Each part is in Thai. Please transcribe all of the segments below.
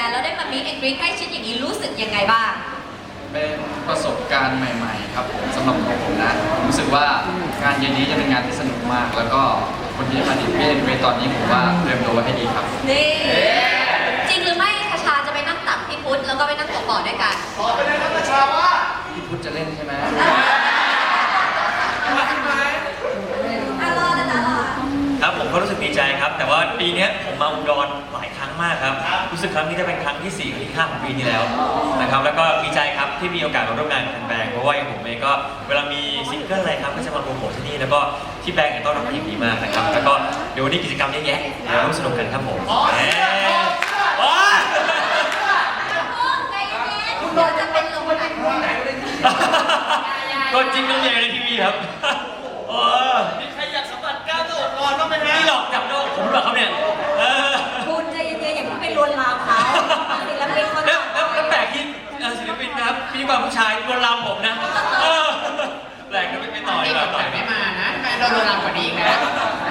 บงสตรีทแฟร์แล้วได้มามีเอ็กซ์ใกล้ชิดอย่างนี้รู้สึกยังไงบ้าง เป็นประสบการณ์ใหม่ๆ ครับผมสำหรับตัวผมนะผมรู้สึกว่างานเย็นนี้จะเป็นงานที่สนุกมาก แล้วก็คนที่มาดิเบียนเวตอนนี้ผมว่าเตรียมตัวไว้ให้ดีครับ นี่ จริงหรือไม่คาชาจะไปนั่งตักพี่พุทธแล้วก็ไปนั่งตกบ่อด้วยกันพี่พุทธจะเล่นใช่ไหม อะรอนะจ๊ะรอ ครับผม ก็รู้สึกดีใจครับ แต่ว่าปีเนี้ยผมมาอุดรหลายครั้งมากครับ รู้สึกครั้งนี้จะเป็นครั้งที่4หรือที่5ของปีนี้แล้วนะครับแล้วก็ดีใจครับที่มีโอกาสมาร่วมงานกับแฟนแบงค์เพราะว่าอย่างผมเองก็เวลามีซิงเกิลอะไรครับก็จะมาโปรโมทที่นี่แล้วก็ที่แบงค์เนี่ยต้อนรับเป็นอย่างดีมากนะครับแล้วก็เดี๋ยววันนี้กิจกรรมเยอะแยะเดี๋ยวร่วมสนุกกันครับผม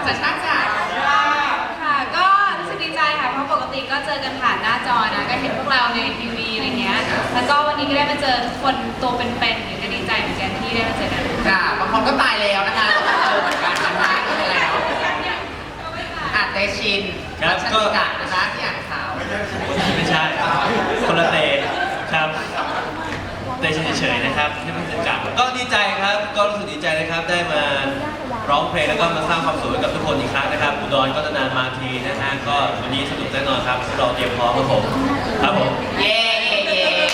จะชักจ้ะค่ะ ก็รู้สึกดีใจค่ะ เพราะปกติก็เจอกันผ่านหน้าจอนะ ก็เห็นพวกเราในทีวีอะไรเงี้ย แล้วก็วันนี้ก็ได้มาเจอทุกคนตัวเป็นๆเนี่ยก็ดีใจเหมือนกันที่ได้มาเจอกันจ้ะบางคนก็ตายแล้วนะคะก็มาเจอเหมือนกันนะคะก็เป็นไรเนาะอาเตชินรัชนิกะนะคะที่อ่านข่าว ไม่ใช่คนละเตะครับ เตะเฉยๆนะครับที่ไม่ถึงจับก็ดีใจครับ ก็รู้สึกดีใจนะครับ ได้มาร้ องเพลงแล้วก็มาสร้างความสุขให้กับทุกคนอีกครั้งนะครับอุดรก็นานๆมาทีนะฮะก็วันนี้สนุกแน่นอนครับพวกเราเตรียมพร้อมครับผมครับผมเย้เย้เย้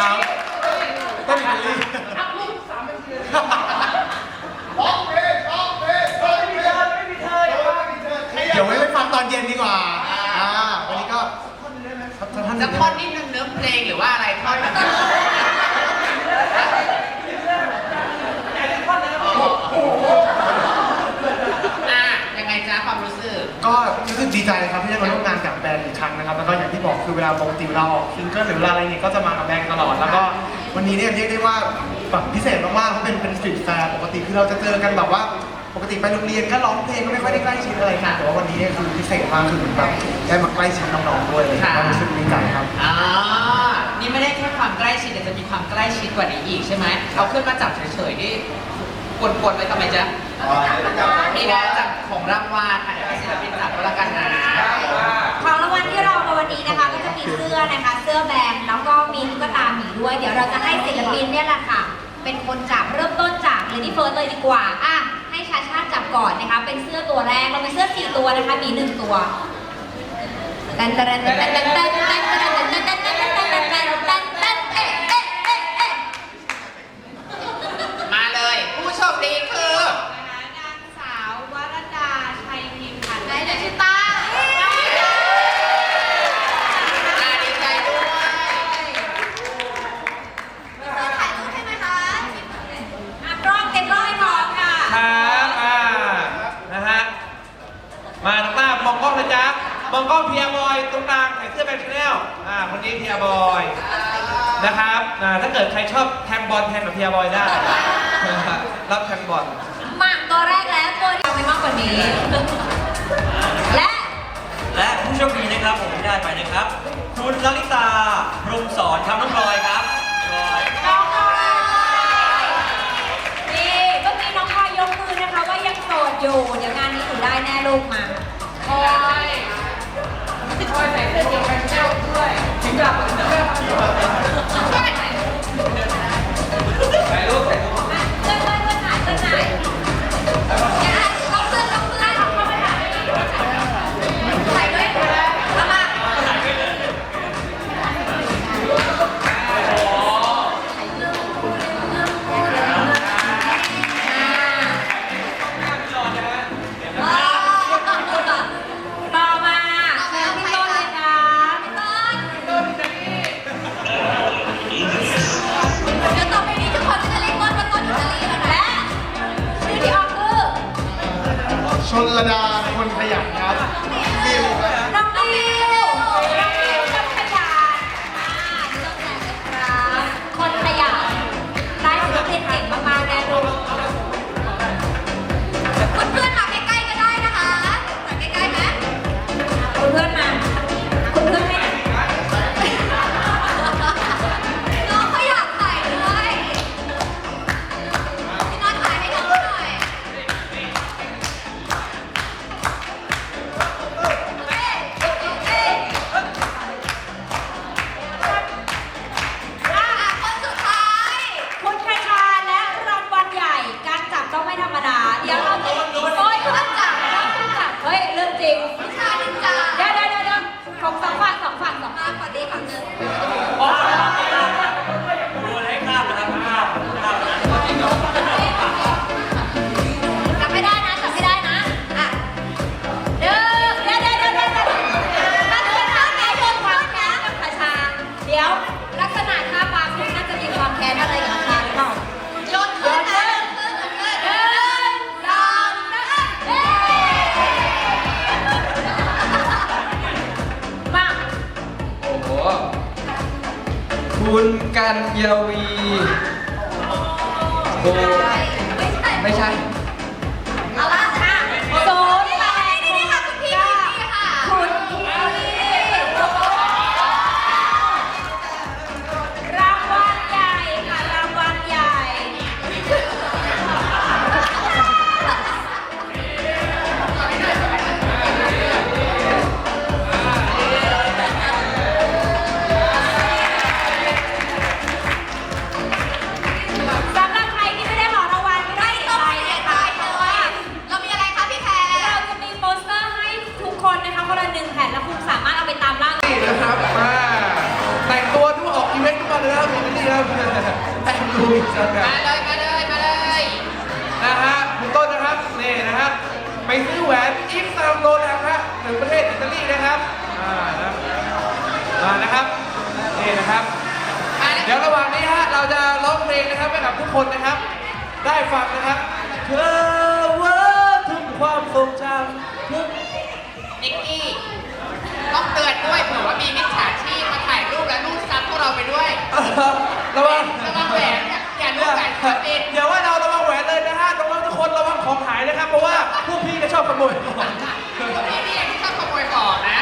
ครับก็มีลีเดี๋ยวไว้ไปฟังตอนเย็นดีกว่าอ่าวันนี้ก็ท่านจะท่อนนิดนึงเนื้อเพลงหรือว่าอะไรท่อนแบบอะ ยังไงจ๊ะความรู้สึก ก็รู้สึกดีใจนะครับที่ได้มาร่วมงานกับแบรนด์อีกครั้งนะครับแล้วก็อย่างที่บอกคือเวลาปกติเวลาออกซิงเกิลหรือเวลาอะไรเนี่ยก็จะมากับแบรนด์ตลอดแล้วก็วันนี้เนี่ยเรียกได้ว่าแบบพิเศษมากๆเพราะเป็นเป็นสตรีทแฟร์ปกติคือเราจะเจอกันแบบว่าปกติไปโรงเรียนก็ร้องเพลงก็ไม่ค่อยได้ใกล้ชิดอะไรกันแต่ว่าวันนี้เนี่ยคือพิเศษมากคือเหมือนแบบได้มาใกล้ชิดน้องๆด้วยเลยค่ะก็รู้สึกดีใจครับ อ่า นี่ไม่ได้แค่ความใกล้ชิดแต่จะมีความใกล้ชิดกว่านี้อีกใช่ไหม เอาขึ้นมาจับเฉยๆนี่ กวนๆไปทำไมจ๊ะนี่นะจับของรางวัลอะเดี๋ยวให้ศิลปินจับก็แล้วกันนะของรางวัลที่เรามาวันนี้นะคะก็จะมีเสื้อนะคะเสื้อแบรนด์แล้วก็มีตุ๊กตาหมีด้วย เดี๋ยวเราจะให้ศิลปินเนี่ยแหละค่ะ เป็นคนจับเริ่มต้นจากเลดี้เฟิร์สเลยดีกว่าอะให้ชาชาจับก่อนนะคะ เป็นเสื้อตัวแรกเราเป็นเสื้อสี่ตัวนะคะมีหนึ่งตัวแตนแตนแตนแตนแตนแตนแตนแตนแตนแตนแตนแตนแตนแตนแตนแตนแตนเอ๊ะเอ๊ะเอ๊ะเอ๊ะ มาเลยผู้โชคดีคือ นะคะนางสาววรดาชัยพิมพ์ค่ะ ไหนเดชิตา อ่าดีใจด้วย มีเสื้อถ่ายรูปให้ไหมคะ อะกล้องเต็มร้อยพร้อมค่ะ ครับอ่านะฮะ มาน้องต้ามองกล้องนะจ๊ะ มองกล้องเพียบอยตรงกลางใส่เสื้อแบนชแนลอ่า คนนี้เพียบอย นะครับอ่าถ้าเกิดใค รชอบแทงบอลแทงกับเพียบอยได้รับแทงบอลมาตัวแรกแล้วตัวที่เอาไปมากกว่านี้ และและผู้โชคดีนะครับผมที่ได้ไปนะครับ คุณลลิตาพรหมสอนครับน้องพลอยครับพลอย น้องพลอยนี่เมื่อกี้น้องพลอยยกมือนะคะว่ายังโสดอยู่ เดี๋ยวงานนี้หนูได้แน่ลูกมาพลอยพลอยใส่เสื้อเดียวกันแก้วด้วย ถึงกั การยาวีโบ นะครับอ่านะมานะครับนี่นะครับมาเลยเดี๋ยวระหว่างนี้ฮะเราจะร้องเพลงนะครับให้กับทุกคนนะครับ ได้ฟังนะครับเธอว่าทุกความทรงจำทุก นิกกี้ ต้องเตือนด้วยเผื่อว่ามีมิจฉาชีพมาถ่ายรูปและรูปซ้ำพวกเราไปด้วยเอ่อระวังระวังแหวนเนี่ยอย่ารูปแหวนคนอื่นอย่าว่าเราระวังแหวนเลยนะฮะระวังทุกคนระวังของหายนะครับ เพราะว่าพวกพี่ก็ชอบขโมยของ พวกพี่นี่ยังชอบขโมยของนะ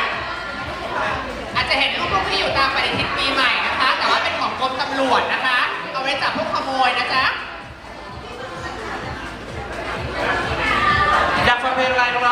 อา จะเห็นรูปพวกที่อยู่ตามปฏิทินปีใหม่นะคะ แต่ว่าเป็นของกรมตำรวจนะคะ เอาไว้จับพวกขโมยนะจ๊ะอยากฟังเพลงอะไรของเ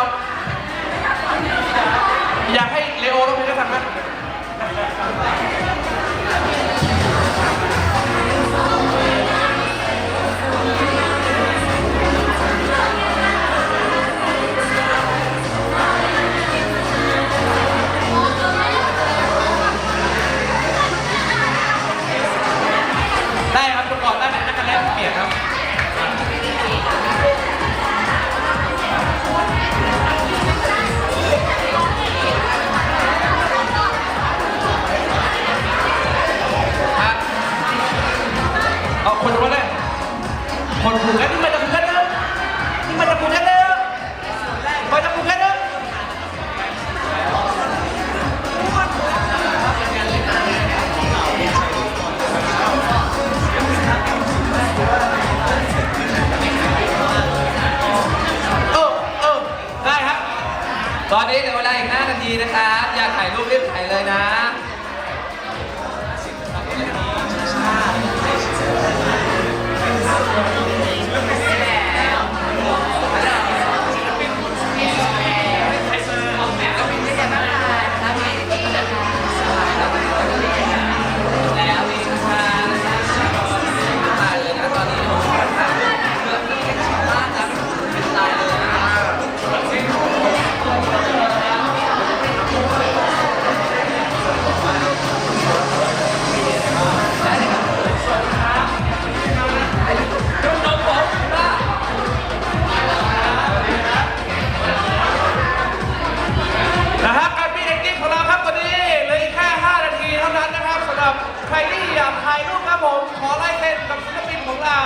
เอาคนมาเลยคนผูกกันนี่มันำรับใครที่อยากถ่ายรูปครับผม ขอไลน์เซ็นกับศิลปินของเรา